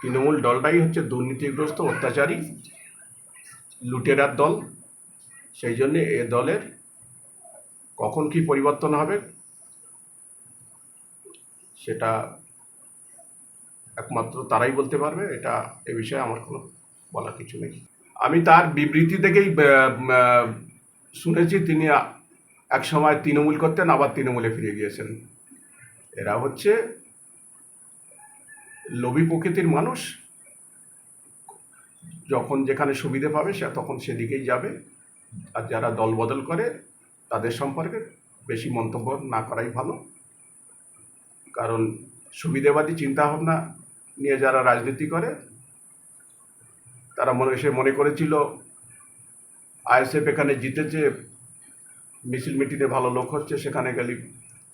তৃণমূল দলটাই হচ্ছে দুর্নীতিগ্রস্ত, অত্যাচারী, লুটেরার দল। সেই জন্যে এ দলের কখন কি পরিবর্তন হবে সেটা একমাত্র তারাই বলতে পারবে, এটা এ বিষয়ে আমার কোনো বলার কিছু নেই। আমি তার বিবৃতি থেকেই শুনেছি, তিনি এক সময় তৃণমূল করতেন, আবার তৃণমূলে ফিরে গিয়েছেন। এরা হচ্ছে লোভী প্রকৃতির মানুষ, যখন যেখানে সুবিধে পাবে সে তখন সেদিকেই যাবে। আর যারা দল বদল করে, তাদের সম্পর্কে বেশি মন্তব্য না করাই ভালো। কারণ সুবিধেবাদী চিন্তাভাবনা নিয়ে যারা রাজনীতি করে, তারা মনে, সে মনে করেছিল, আইএসএফ এখানে জিতেছে, মিছিল মিটিংয়ে ভালো লোক হচ্ছে, সেখানে গেলে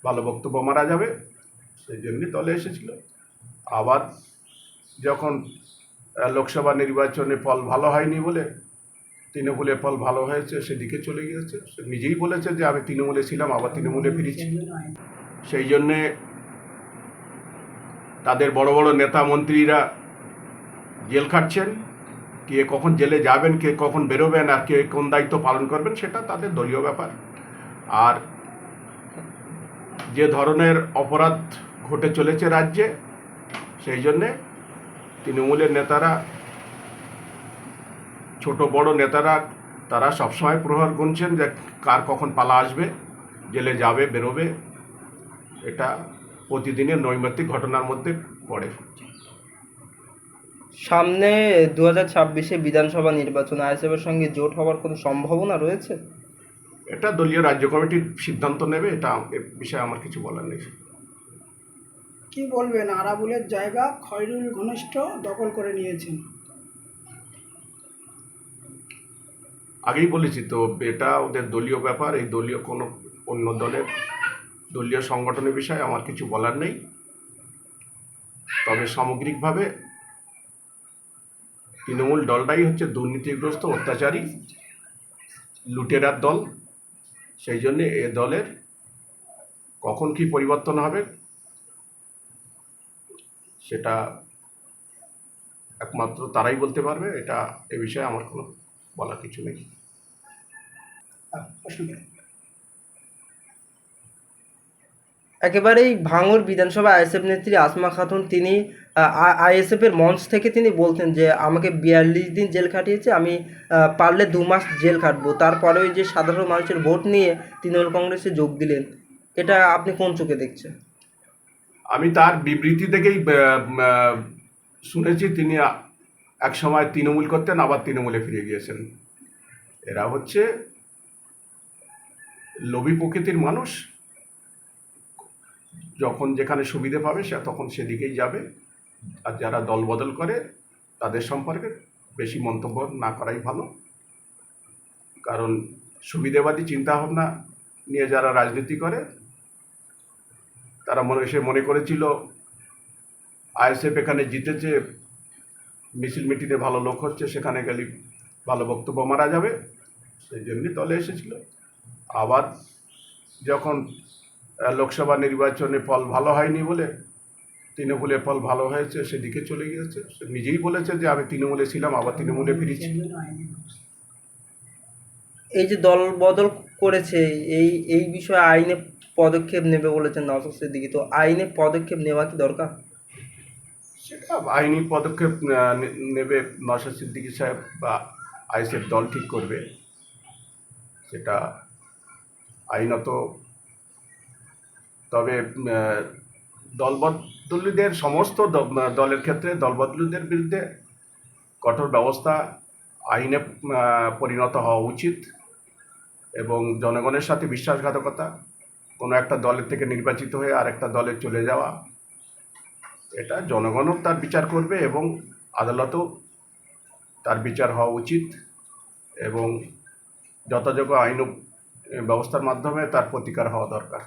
ভালো বক্তব্য মারা যাবে, সেই জন্যই দলে এসেছিল। আবার যখন লোকসভা নির্বাচনে ফল ভালো হয়নি বলে তৃণমূলে ফল ভালো হয়েছে, সেদিকে চলে গিয়েছে। সে নিজেই বলেছে যে আমি তৃণমূলে ছিলাম, আবার তৃণমূলে ফিরেছি। সেই জন্যে তাদের বড় বড় নেতা মন্ত্রীরা জেল খাটছেন। কে কখন জেলে যাবেন, কে কখন বেরোবেন, আর কে কোন দায়িত্ব পালন করবেন, সেটা তাদের দলীয় ব্যাপার। আর যে ধরনের অপরাধ ঘটে চলেছে রাজ্যে সেই জন্যে তৃণমূলের নেতারা ছোট বড় নেতারা তারা সবসময় প্রহার গুনছেন যে কার কখন পালা আসবে জেলে যাবে বেরোবে। এটা প্রতিদিনের নৈমিত্তিক ঘটনার মধ্যে পড়ে। সামনে দু হাজার ছাব্বিশে বিধানসভা নির্বাচন আইএসএফের সঙ্গে জোট হওয়ার কোনো সম্ভাবনা রয়েছে? এটা দলীয় রাজ্য কমিটির সিদ্ধান্ত নেবে এটা এ বিষয়ে আমার কিছু বলার নেই। কি বলবেন? আরাবুলের জায়গা খয়রুল ঘনিষ্ঠ দখল করে নিয়েছেন। আগেই বলেছি তো, এটা ওদের দলীয় ব্যাপার, এই দলীয় কোনো অন্য দলের দলীয় সংগঠনের বিষয়ে আমার কিছু বলার নেই। তবে সামগ্রিকভাবে তৃণমূল দলটাই হচ্ছে দুর্নীতিগ্রস্ত, অত্যাচারী, লুটেরার দল। সেই জন্যে এ দলের কখন কি পরিবর্তন হবে সেটা একমাত্র তারাই বলতে পারবে এটা এ বিষয়ে আমার কোনো বলার কিছু নেই। একেবারেই ভাঙর বিধানসভা আইএসএফ নেত্রী আসমা খাতুন তিনি আইএসএফ এর মঞ্চ থেকে তিনি বলতেন যে আমাকে বিয়াল্লিশ দিন জেল খাটিয়েছে আমি পারলে দু মাস জেল খাটবো। তারপরে ওই যে সাধারণ মানুষের ভোট নিয়ে তৃণমূল কংগ্রেসে যোগ দিলেন এটা আপনি কোন চোখে দেখছেন? আমি তার বিবৃতি থেকেই শুনেছি তিনি এক সময় তৃণমূল করতেন, আবার তৃণমূলে ফিরে গিয়েছেন। এরা হচ্ছে লোভী প্রকৃতির মানুষ। যখন যেখানে সুবিধে পাবে, সে তখন সেদিকেই যাবে। আর যারা দল বদল করে, তাদের সম্পর্কে বেশি মন্তব্য না করাই ভালো। কারণ সুবিধেবাদী চিন্তাভাবনা নিয়ে যারা রাজনীতি করে তারা মনে সে মনে করেছিল, আইএসএফ এখানে জিতেছে, মিছিল মিটিংয়ে ভালো লোক হচ্ছে, সেখানে গেলে ভালো বক্তব্য মারা যাবে, সেই জন্যই দলে এসেছিল। আবার যখন লোকসভা নির্বাচনে ফল ভালো হয়নি বলে তৃণমূলে ফল ভালো হয়েছে, সেদিকে চলে গিয়েছে। সে নিজেই বলেছে যে আমি তৃণমূলে ছিলাম, আবার তৃণমূলে ফিরেছি। এই যে দল বদল করেছে, এই এই বিষয়ে আইনে পদক্ষেপ নেবে বলেছেন নওশাদ সিদ্দিকী। তো আইনে পদক্ষেপ নেওয়া কি দরকার? সেটা আইনি পদক্ষেপ নেবে নশা সিদ্দিকী সাহেব বা আইসেফ দল ঠিক করবে। সেটা আইনত। তবে দলবদলুদের সমস্ত দলের ক্ষেত্রে দলবদলুদের বিরুদ্ধে কঠোর ব্যবস্থা আইনে পরিণত হওয়া উচিত এবং জনগণের সাথে বিশ্বাসঘাতকতা কোনো একটা দলের থেকে নির্বাচিত হয়ে আর একটা দলে চলে যাওয়া, এটা জনগণও তার বিচার করবে এবং আদালতও তার বিচার হওয়া উচিত এবং যথাযোগ্য আইন ব্যবস্থার মাধ্যমে তার প্রতিকার হওয়া দরকার।